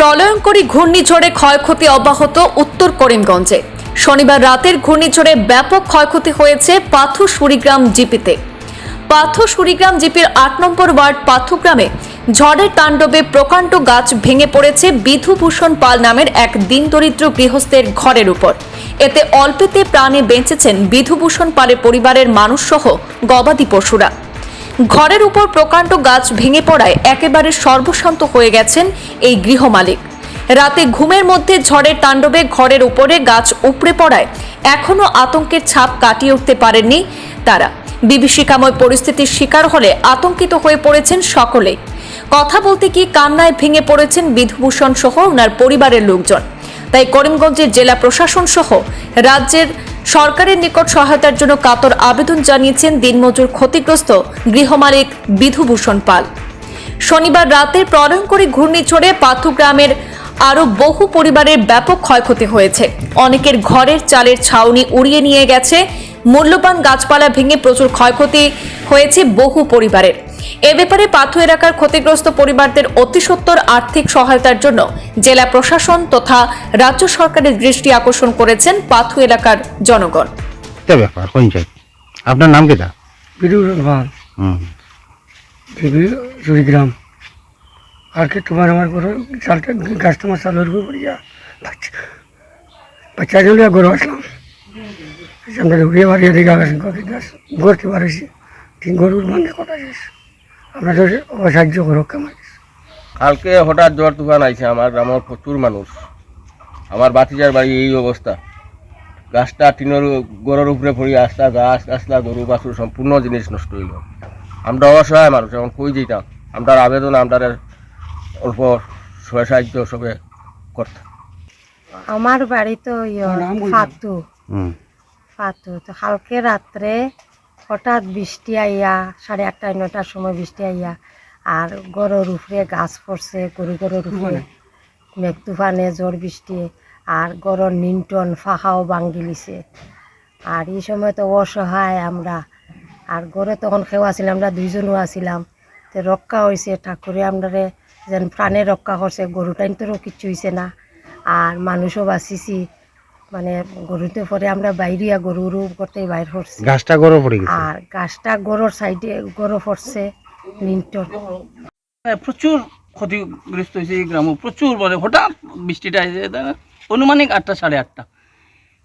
প্রলয়ঙ্করী ঘূর্ণিঝড়ে ক্ষয়ক্ষতি অব্যাহত উত্তর করিমগঞ্জে। শনিবার রাতের ঘূর্ণিঝড়ে ব্যাপক ক্ষয়ক্ষতি হয়েছে পাথু সুরিগ্রাম জিপিতে। পাথু সুরিগ্রাম জিপির আট নম্বর ওয়ার্ড পাথুগ্রামে ঝড়ের তাণ্ডবে প্রকাণ্ড গাছ ভেঙে পড়েছে বিধুভূষণ পাল নামের এক দিনদরিদ্র গৃহস্থের ঘরের উপর। এতে অল্পেতে প্রাণে বেঁচেছেন বিধুভূষণ পালের পরিবারের মানুষসহ গবাদি পশুরা। ঘরের উপর প্রকাণ্ড গাছ ভেঙে পড়ায় একেবারে সর্বশান্ত হয়ে গেছেন এই গৃহমালিক রাতে ঘুমের মধ্যে ঝড়ের তাণ্ডবে ঘরের উপরে গাছ উপড়ে পড়ায় এখনও আতঙ্কের ছাপ কাটিয়ে উঠতে পারেননি তারা। বিভীষিকাময় পরিস্থিতির শিকার হলে আতঙ্কিত হয়ে পড়েছেন সকলেই। কথা বলতে কি কান্নায় ভেঙে পড়েছেন বিধুভূষণ সহ ওনার পরিবারের লোকজন। তাই করিমগঞ্জের জেলা প্রশাসন সহ রাজ্যের সরকারের নিকট সহায়তার জন্য কাতর আবেদন জানিয়েছেন দিনমজুর ক্ষতিগ্রস্ত গৃহমালিক বিধুভূষণ পাল। শনিবার রাতের প্রলয়ঙ্করী ঘূর্ণিঝড়ে পাথু গ্রামের আরও বহু পরিবারের ব্যাপক ক্ষয়ক্ষতি হয়েছে। অনেকের ঘরের চালের ছাউনি উড়িয়ে নিয়ে গেছে। মূল্যবান গাছপালা ভেঙে প্রচুর ক্ষয়ক্ষতি হয়েছে বহু পরিবারের। এ ব্যাপারে পাথু এলাকার ক্ষতিগ্রস্ত পরিবারদের অতি সত্বর আর্থিক সহায়তার জন্য জেলা প্রশাসন তথা রাজ্য সরকারের দৃষ্টি আকর্ষণ করেছেন পাথু এলাকার জনগণ। এটা ব্যাপার? কোন চাই আপনার নাম কেটা রহমান। হুম। আর কি তোমার আমার ঘর চালটা গাছ তোমার চালের উপর বাচ্চা জলে গরু আসলাম। আমরা উড়িয়ে বাড়িয়ে দিকে গাছ গড়তে পারেছি তিন গরুর মানে কথা শেষ আপনাদের সাহায্য করো কেমন কালকে হঠাৎ জ্বর তুফান আইছে আমার গ্রামের প্রচুর মানুষ। আমার বাতিজার বাড়ি এই অবস্থা। গাছটা টিনের গরুর উপরে পড়ি আসলা গাছ গাছলা গরু বাছুর সম্পূর্ণ জিনিস নষ্ট হইল। আমরা অসহায় মানুষ এখন কই যেতাম? আমরা আবেদন আমরা অল্প সহায় সাহায্য সবে করতাম। আমার বাড়ি তো ইয়ে ফাতু। হুম। ফাতু তো কালকে রাত্রে হঠাৎ বৃষ্টি আইয়া সাড়ে আটটা নটার সময় বৃষ্টি আইয়া আর গরুর উপরে গাছ পড়ছে গরু গরুর উপরে। মেঘ তুফানে ঝড় বৃষ্টি আর গরুর নিন্টন ফাঁকাও ভাঙ্গি লিছে আর এই সময় তো অসহায় আমরা। আর গড়ে তখন খেও আছিলাম আমরা দুইজনও আছিলাম। তো রক্ষা হয়েছে ঠাকুরে আপনারে যেন প্রাণে রক্ষা করছে গরুটাইন তো কিচ্ছু হয়েছে না। আর মানুষও বাঁচিছি। মানে গরুতে পরে আমরা বাইরিয়া গরুর করতে বাইর করছি। গাছটা গরু পড়ে গেছে? আর গাছটা গরুর সাইডে গরু পড়ছে নিন্টন হ্যাঁ, প্রচুর ক্ষতিগ্রস্ত হয়েছে এই গ্রামও প্রচুর মানে হঠাৎ বৃষ্টিটা এসে অনুমানিক আটটা সাড়ে আটটা।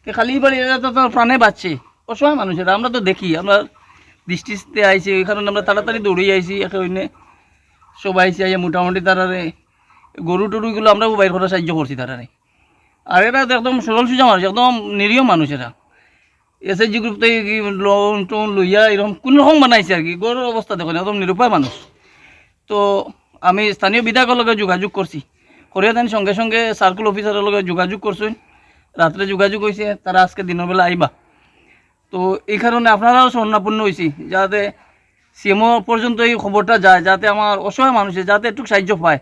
তো খালি বাড়ি এরা তো তার প্রাণে বাঁচছে অসহায় মানুষেরা আমরা তো দেখি আমরা দৃষ্টিতে আইছি ওই কারণে আমরা তাড়াতাড়ি দৌড়ে আইছি একে ওইনে সব আইসি আইয়া মোটামুটি তারারে গরু টরুগুলো আমরাও বাইর করার সাহায্য করছি তারারে। আর এরা একদম সরল সোজা মানুষ, একদম নিরীহ মানুষ এরা এস জি গ্রুপ থেকে কি লোন টোন লইয়া এরকম কোন রকম বানাইছে আর কি, গরুর অবস্থা দেখুন, একদম নিরুপায় মানুষ। তো আমি স্থানীয় বিধায়কের লগে যোগাযোগ করছি করিয়া দেন সঙ্গে সঙ্গে সার্কেল অফিসারের লগে যোগাযোগ করছেন রাত্রে যোগাযোগ হয়েছে তারা আজকে দিনের বেলা আইবা তো এই কারণে আপনারাও স্বর্ণাপন্ন হয়েছি যাতে সিএমও পর্যন্ত এই খবরটা যায়, যাতে আমার অসহায় মানুষে যাতে একটু সাহায্য পায়।